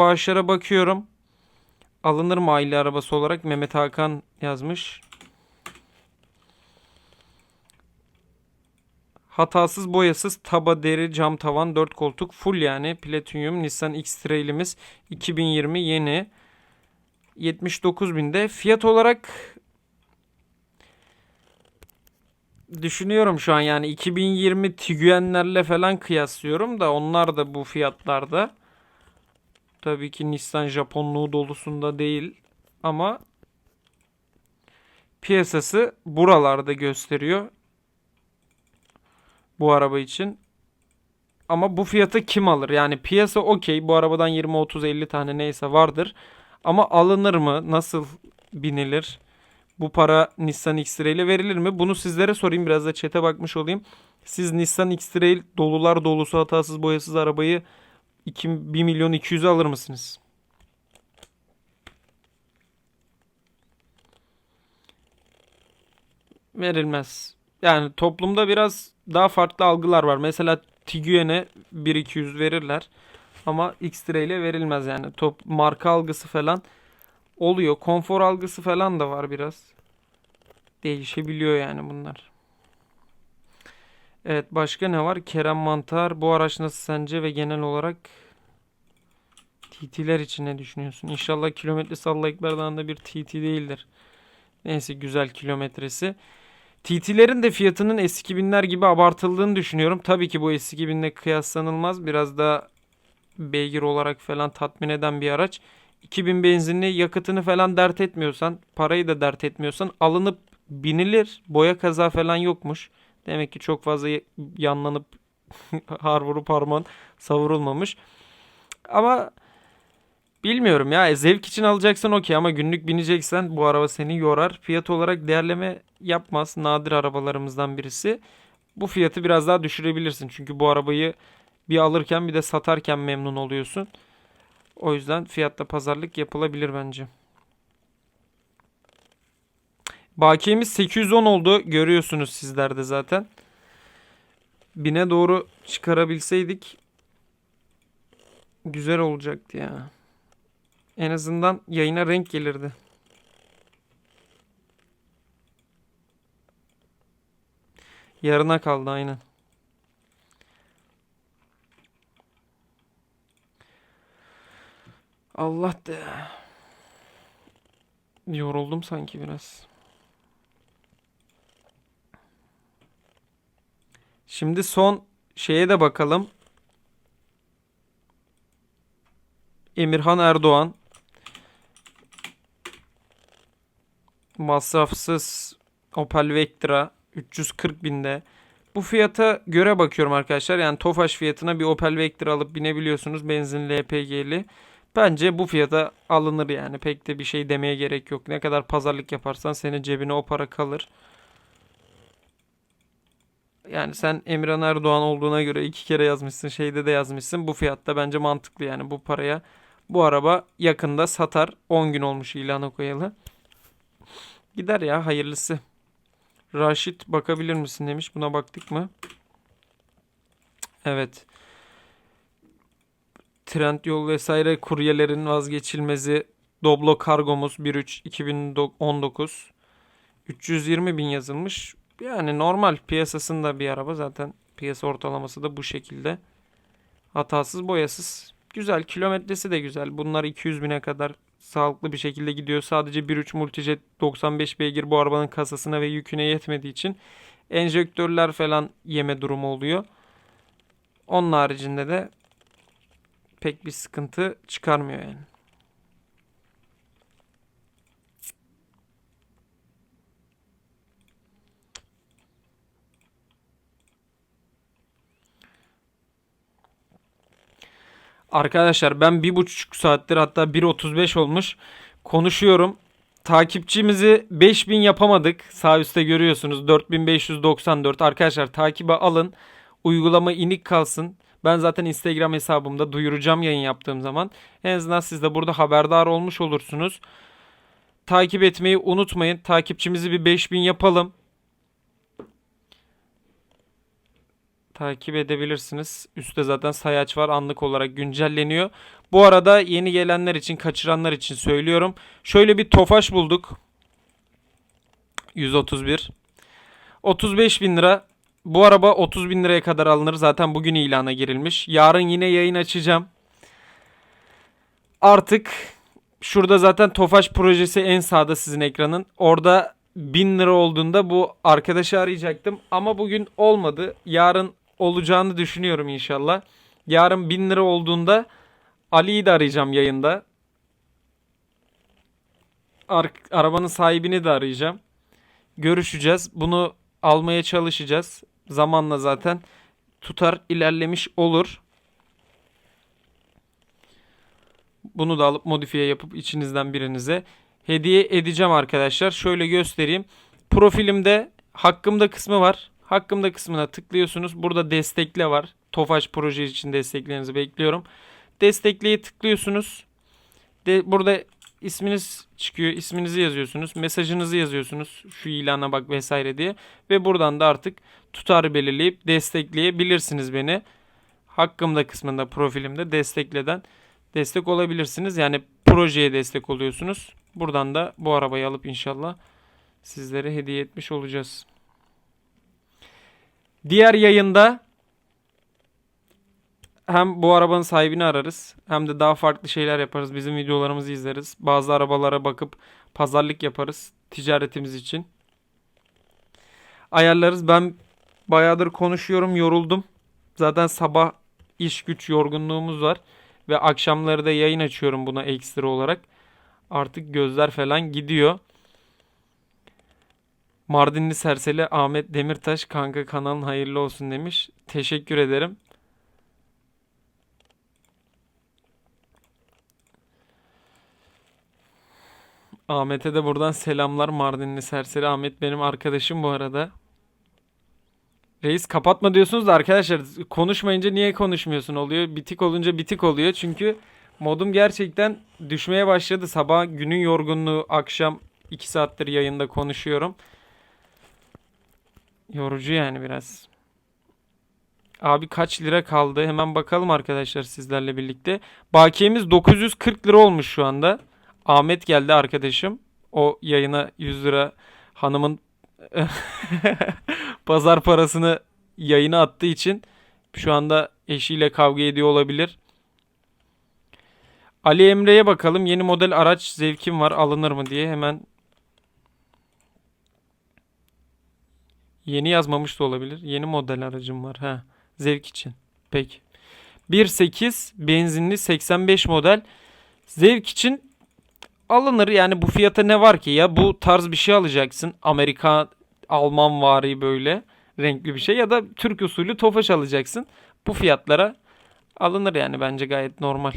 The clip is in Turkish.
bağışlara bakıyorum. Alınır mı aile arabası olarak? Mehmet Hakan yazmış. Hatasız boyasız taba deri cam tavan 4 koltuk full yani platinyum Nissan X-Trail'imiz 2020 yeni 79 binde fiyat olarak düşünüyorum şu an yani 2020 Tiguan'lerle falan kıyaslıyorum da onlar da bu fiyatlarda. Tabii ki Nissan Japonluğu dolusunda değil ama piyasası buralarda gösteriyor bu araba için. Ama bu fiyatı kim alır? Yani piyasa okey. Bu arabadan 20, 30, 50 tane neyse vardır. Ama alınır mı? Nasıl binilir? Bu para Nissan X-Trail ile verilir mi? Bunu sizlere sorayım. Biraz da chat'e bakmış olayım. Siz Nissan X-Trail dolular dolusu hatasız boyasız arabayı 2, 1 milyon 200'e alır mısınız? Verilmez. Yani toplumda biraz daha farklı algılar var. Mesela Tiguan'e 1-200 verirler. Ama X-Trail'e verilmez yani. Top marka algısı falan oluyor. Konfor algısı falan da var biraz. Değişebiliyor yani bunlar. Evet başka ne var? Kerem Mantar. Bu araç nasıl sence ve genel olarak TT'ler için ne düşünüyorsun? İnşallah kilometresi Allah Ekber Dağı'nda bir TT değildir. Neyse güzel kilometresi. TT'lerin de fiyatının S2000'ler gibi abartıldığını düşünüyorum. Tabii ki bu S2000'le kıyaslanılmaz. Biraz daha beygir olarak falan tatmin eden bir araç. 2000 benzinli yakıtını falan dert etmiyorsan, parayı da dert etmiyorsan alınıp binilir. Boya kaza falan yokmuş. Demek ki çok fazla yanlanıp har vurup harman savurulmamış. Ama bilmiyorum ya. Zevk için alacaksan okey ama günlük bineceksen bu araba seni yorar. Fiyat olarak değerleme yapmaz. Nadir arabalarımızdan birisi. Bu fiyatı biraz daha düşürebilirsin. Çünkü bu arabayı bir alırken bir de satarken memnun oluyorsun. O yüzden fiyatta pazarlık yapılabilir bence. Bakiyemiz 810 oldu. Görüyorsunuz sizler de zaten. Bine doğru çıkarabilseydik güzel olacaktı ya. En azından yayına renk gelirdi. Yarına kaldı aynen. Allah de. Yoruldum sanki biraz. Şimdi son şeye de bakalım. Emirhan Erdoğan. Masrafsız Opel Vectra 340 binde. Bu fiyata göre bakıyorum arkadaşlar. Yani Tofaş fiyatına bir Opel Vectra alıp binebiliyorsunuz. Benzinli LPG'li. Bence bu fiyata alınır yani. Pek de bir şey demeye gerek yok. Ne kadar pazarlık yaparsan senin cebine o para kalır. Yani sen Emirhan Erdoğan olduğuna göre iki kere yazmışsın. Şeyde de yazmışsın. Bu fiyatta bence mantıklı yani bu paraya. Bu araba yakında satar. 10 gün olmuş ilana koyalı. Gider ya hayırlısı. Raşit bakabilir misin demiş. Buna baktık mı? Evet. Trendyol vesaire kuryelerin vazgeçilmezi Doblo kargomuz 1.3 2019 320 bin yazılmış. Yani normal piyasasında bir araba zaten piyasa ortalaması da bu şekilde. Hatasız boyasız. Güzel kilometresi de güzel. Bunlar 200 bine kadar sağlıklı bir şekilde gidiyor. Sadece 1.3 Multijet 95 beygir bu arabanın kasasına ve yüküne yetmediği için enjektörler falan yeme durumu oluyor. Onun haricinde de pek bir sıkıntı çıkarmıyor yani. Arkadaşlar ben bir buçuk saattir hatta 1.35 olmuş konuşuyorum. Takipçimizi 5000 yapamadık. Sağ üstte görüyorsunuz 4594. Arkadaşlar takibe alın. Uygulama inik kalsın. Ben zaten Instagram hesabımda duyuracağım yayın yaptığım zaman. En azından siz de burada haberdar olmuş olursunuz. Takip etmeyi unutmayın. Takipçimizi bir 5000 yapalım. Takip edebilirsiniz. Üstte zaten sayaç var anlık olarak güncelleniyor. Bu arada yeni gelenler için kaçıranlar için söylüyorum. Şöyle bir Tofaş bulduk. 131. 35 bin lira. Bu araba 30 bin liraya kadar alınır. Zaten bugün ilana girilmiş. Yarın yine yayın açacağım. Artık şurada zaten Tofaş projesi en sağda sizin ekranın. Orada 1000 lira olduğunda bu arkadaşı arayacaktım. Ama bugün olmadı. Yarın olacağını düşünüyorum inşallah. Yarın 1000 lira olduğunda Ali'yi de arayacağım yayında. Ar- arabanın sahibini de arayacağım. Görüşeceğiz. Bunu almaya çalışacağız. Zamanla zaten tutar ilerlemiş olur. Bunu da alıp modifiye yapıp içinizden birinize hediye edeceğim arkadaşlar. Şöyle göstereyim. Profilimde hakkımda kısmı var. Hakkımda kısmına tıklıyorsunuz. Burada destekle var. Tofaş proje için desteklerinizi bekliyorum. Destekleye tıklıyorsunuz. De, burada isminiz çıkıyor. İsminizi yazıyorsunuz. Mesajınızı yazıyorsunuz. Şu ilana bak vesaire diye. Ve buradan da artık tutarı belirleyip destekleyebilirsiniz beni. Hakkımda kısmında profilimde destekleden destek olabilirsiniz. Yani projeye destek oluyorsunuz. Buradan da bu arabayı alıp inşallah sizlere hediye etmiş olacağız. Diğer yayında hem bu arabanın sahibini ararız hem de daha farklı şeyler yaparız. Bizim videolarımızı izleriz. Bazı arabalara bakıp pazarlık yaparız ticaretimiz için. Ayarlarız. Ben bayağıdır konuşuyorum, yoruldum. Zaten sabah iş güç yorgunluğumuz var ve akşamları da yayın açıyorum buna ekstra olarak. Artık gözler falan gidiyor. Mardinli Serseli Ahmet Demirtaş kanka kanalın hayırlı olsun demiş. Teşekkür ederim. Ahmet'e de buradan selamlar Mardinli Serseri Ahmet benim arkadaşım bu arada. Reis kapatma diyorsunuz da arkadaşlar konuşmayınca niye konuşmuyorsun oluyor. Bitik olunca bitik oluyor. Çünkü modum gerçekten düşmeye başladı. Sabah günün yorgunluğu akşam 2 saattir yayında konuşuyorum. Yorucu yani biraz. Abi kaç lira kaldı? Hemen bakalım arkadaşlar sizlerle birlikte. Bakiyemiz 940 lira olmuş şu anda. Ahmet geldi arkadaşım. O yayına 100 lira hanımın pazar parasını yayına attığı için şu anda eşiyle kavga ediyor olabilir. Ali Emre'ye bakalım. Yeni model araç zevkim var. Alınır mı diye hemen Yeni yazmamış da olabilir. Yeni model aracım var. Ha, zevk için. Peki. 1.8 benzinli 85 model. Zevk için alınır. Yani bu fiyata ne var ki? Ya bu tarz bir şey alacaksın. Amerika, Alman vari böyle renkli bir şey. Ya da Türk usulü tofaş alacaksın. Bu fiyatlara alınır yani bence gayet normal.